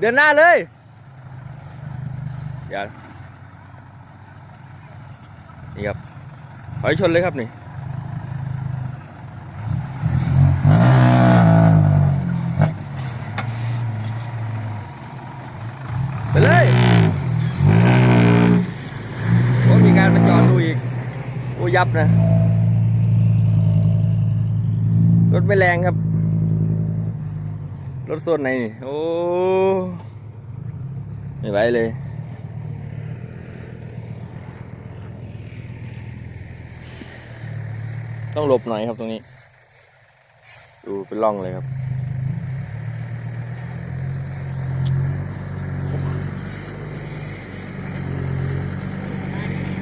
เดินหน้าเลยอย่านี่ครับถอยชนเลยครับนี่ไปเลยโอ้มีการมาจอดดูอีก โอ้ยับนะ รถไม่แรงครับ รถโซนไหนนี่ โอ้ ไม่ไหวเลย ต้องหลบหน่อยครับตรงนี้ ดูเป็นร่องเลยครับ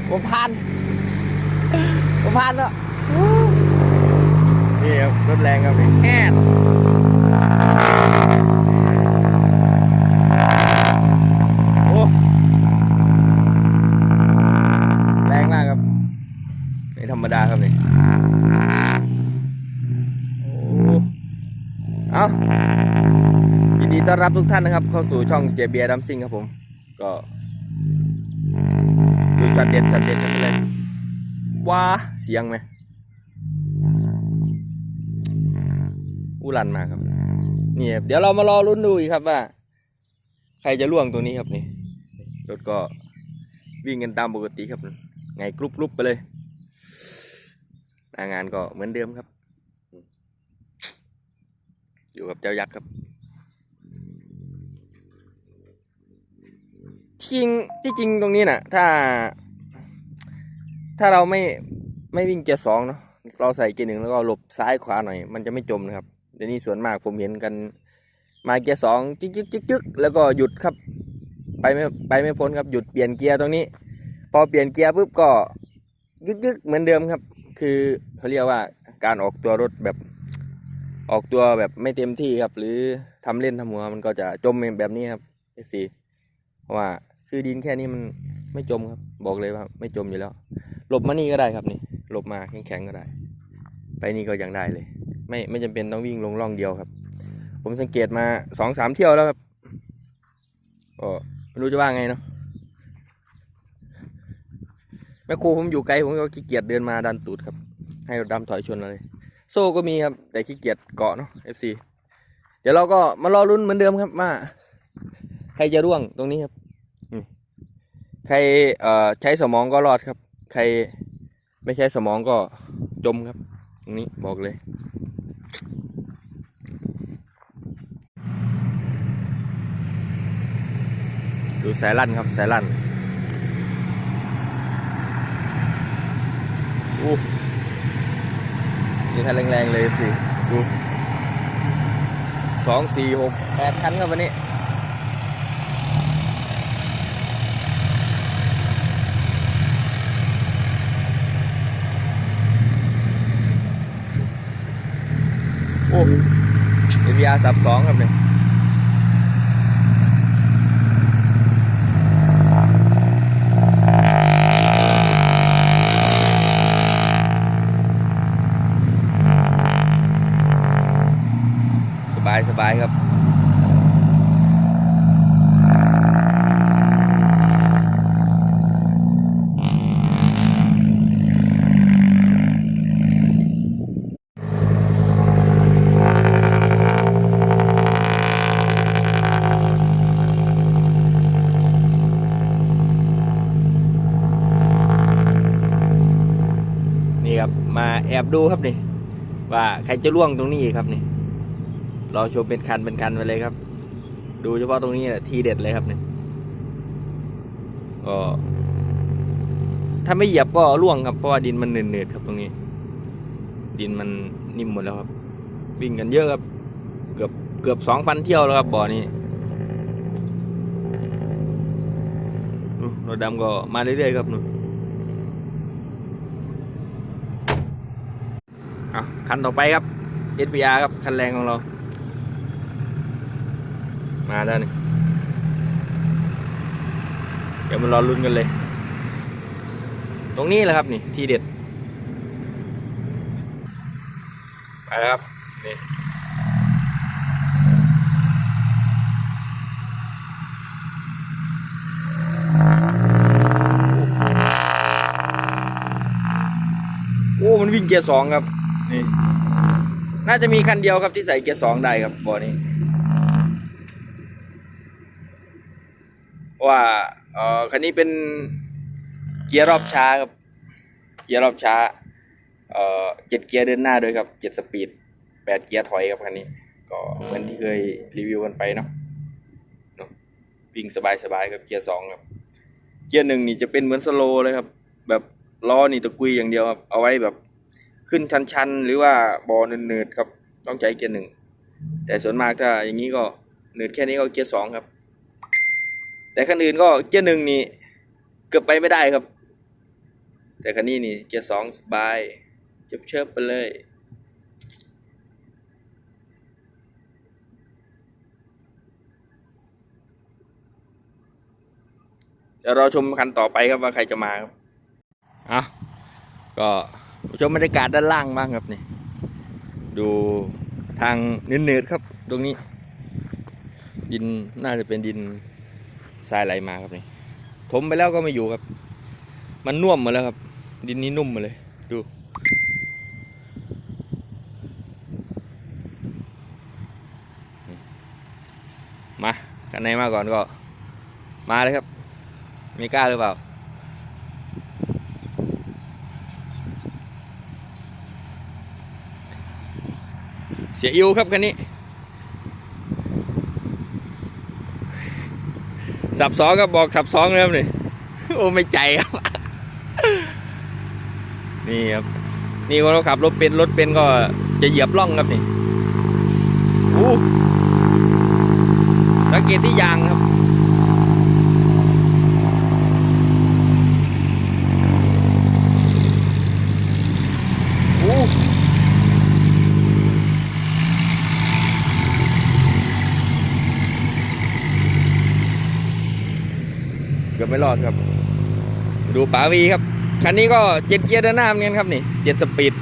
ผมผ่านผมผ่านแล้วนี่ครับรถแรงครับนี่แค่ มดาครับนี่โอ้เอายินดีต้อนรับทุกท่านนะครับ เข้าสู่ช่องเสียเบียร์ดัมซิงครับผม ก็ดูช็อตเด็ดช็อตเด็ดกันไปเลยว้าเสียงไหมอู้ลันมากครับนี่เดี๋ยวเรามารอลุ้นดูอีกครับว่า ใครจะล่วงตัวนี้ครับนี่รถก็วิ่งกันตามปกติครับ ไงกรุบกรุบไปเลย หน้างานก็เหมือนเดิมครับ อยู่กับเจ้ายักษ์ครับที่จริงที่จริงตรงนี้น่ะ ถ้า ถ้าเราไม่ไม่วิ่งเกียร์สองเนาะเราใส่เกียร์หนึ่งแล้วก็หลบซ้ายขวาหน่อย มันจะไม่จมนะครับเดี๋ยวนี้ส่วนมากผมเห็นกัน มาเกียร์สองจึ๊กจึ๊กจึ๊กจึ๊กแล้วก็หยุดครับ ไปไม่ไปไม่พ้นครับหยุดเปลี่ยนเกียร์ตรงนี้ พอเปลี่ยนเกียร์ปุ๊บก็ยึกยึกเหมือนเดิมครับ คือเขาเรียกว่าการออกตัวรถแบบออกตัวแบบไม่เต็มที่ครับ หรือทำเล่นทำหัวมันก็จะจมแบบนี้ครับ f อเพราะว่าคือดินแค่นี้มันไม่จมครับ บอกเลยว่า ไม่จมอยู่แล้ว หลบมานี่ก็ได้ครับนี่หลบมาแข็งๆก็ได้ ไปนี่ก็ยังได้เลย ไม่ไม่จำเป็นต้องวิ่งลงร่องเดียวครับ ผมสังเกตมาสองสามเที่ยวแล้วครับก็ไม่รู้จะว่าไงเนาะ แม่ครูผมอยู่ไกลผมก็ขี้เกียจเดินมาดันตูดครับ ให้รถดำถอยชนเลย โซ่ก็มีครับ แต่ขี้เกียจเกาะเนาะ FC เดี๋ยวเราก็มารอลุ้นเหมือนเดิมครับว่าใครจะร่วงตรงนี้ครับใครใช้สมองก็รอดครับ ใครไม่ใช้สมองก็จมครับ ตรงนี้บอกเลย ดูสายลั่นครับสายลั่น อู้นี่คันแรงๆเลยสิดูสองสี่หกแปดคันครับวันนี้โอ้เอ r สับสองครับเนี่ยายสบายครับนี่ครับมาแอบดูครับนี่ว่าใครจะล่วงตรงนี้ครับนี่ รอชมเป็นคันเป็นคันไปเลยครับ ดูเฉพาะตรงนี้แหละทีเด็ดเลยครับเนี่ยก็ถ้าไม่เหยียบก็ล่วงครับเพราะว่าดินมันหนืดๆครับตรงนี้ ดินมันนิ่มหมดแล้วครับ วิ่งกันเยอะครับ เกือบเกือบสองพันเที่ยวแล้วครับบ่อนี้รถดำก็มาเรื่อยๆครับนู่นอะคันต่อไปครับ SPR ครับ คันแรงของเรา มาแล้วนี่เดี๋ยวมารอรุ่นกันเลย ตรงนี้แหละครับนี่ทีเด็ดไปแล้วครับนี่โอ้มันวิ่งเกียร์สองครับนี่น่าจะมีคันเดียวครับที่ใส่เกียร์สองได้ครับบ่อนี้ ว่าเออคันนี้เป็นเกียร์รอบช้าครับ เกียร์รอบช้า เออเจ็ดเกียร์เดินหน้าด้วยครับเจ็ดสปีดแปดเกียร์ถอยครับคันนี้ ก็เหมือนที่เคยรีวิวกันไปเนาะเนาะวิ่งสบายๆครับเกียร์สองครับ เกียร์หนึ่งนี่จะเป็นเหมือนสโลเลยครับ แบบล้อนี่ตะกุยอย่างเดียวครับ เอาไว้แบบขึ้นชันๆ หรือว่าบอเนิร์ดๆครับ ต้องใช้เกียร์หนึ่งแต่ส่วนมากถ้าอย่างนี้ก็เนิร์ดแค่นี้ก็เกียร์สองครับ แต่คันอื่นก็เกียร์หนึ่งนี่เกือบไปไม่ได้ครับ แต่คันนี้นี่เกียร์สองสบายเชิบเชิบไปเลยเดี๋ยวเราชมคันต่อไปครับว่าใครจะมาครับอะก็ชมบรรยากาศด้านล่างบ้างครับนี่ ดูทางเนื้อๆครับ ตรงนี้ ดินน่าจะเป็นดิน ทรายไหลมาครับนี่ถมไปแล้วก็ไม่อยู่ครับ มันน่วมหมาแล้วครับ ดินนี้นุ่มมาเลย ดู มากันไหนมาก่อนก็ มาเลยครับ มีกล้าหรือเปล่าเสียอิวครับคันนี้ สับสองก็บอกสับสองเลยครับนี่โอ้ไม่ใจครับ นี่ครับ นี่คนเราขับรถเป็นรถเป็นก็จะเหยียบล่องครับนี่อู้สังเกตที่ยางครับ อู้เกือบไม่ รอดครับ ดูป๋าวีครับ คันนี้ก็เจ็ดเกียร์เดินหน้าเหมือนกันครับนี่เจ็ดสปีด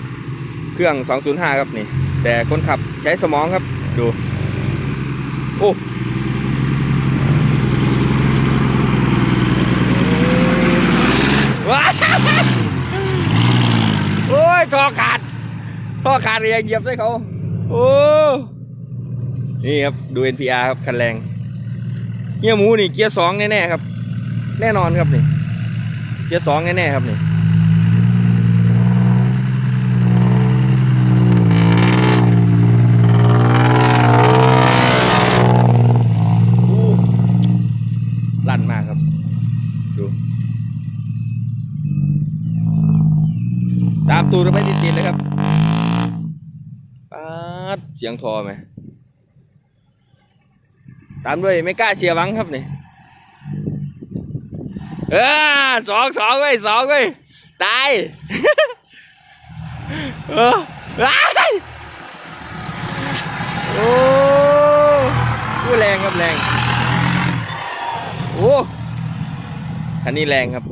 เครื่อง 205 ครับนี่ แต่คนขับใช้สมองครับ ดู โอ้ว้าโอ้ยท่อขาดท่อขาดเลยเหยียบใส่เขา โอ้นี่ครับ ดู NPR ครับ คันแรงเกียร์หมูนี่เกียร์สองแน่ ๆ ครับ แน่นอนครับนี่เกียร์สองแน่ๆครับนี่ลั่นมากครับ ดูตามตูดไม่ติดๆเลยครับป๊าดเสียงทอไหมตามด้วยไม่กล้าเสียวังครับนี่ เออสองสองเว้ยสองเว้ยตายเออโอ้โหแรงครับแรงโอ้คันนี้แรงครับ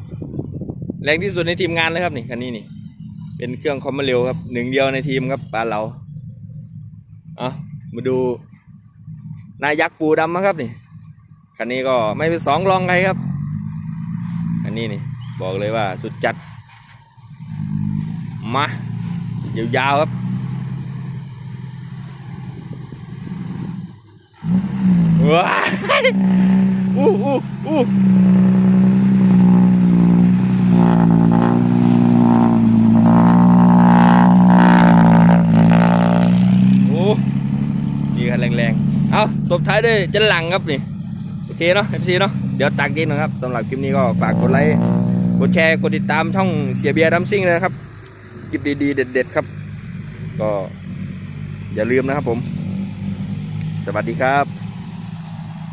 แรงที่สุดในทีมงานเลยครับนี่คันนี้นี่ เป็นเครื่องคอมมาเร็วครับหนึ่งเดียวในทีมครับปลานเราเอามาดูนายยักษ์ปูดำนะครับนี่คันนี้ก็ไม่เป็นสองรองใครครับ นนี้นี่บอกเลยว่าสุดจัด มายาวๆครับว้ายอู้อู้อู้โอ้นี่กันแรงๆ เอาตบท้ายด้วยจันหลังครับนี่ เคเนาะ FC เนาะเดี๋ยวตักดินนะครับสำหรับคลิปนี้ก็ฝากกดไลค์กดแชร์กดติดตามช่องเสียเบียร์ดัมซิ่งเลยนะครับคลิปดีๆ เด็ด ๆ ครับ ก็อย่าลืมนะครับผม สวัสดีครับ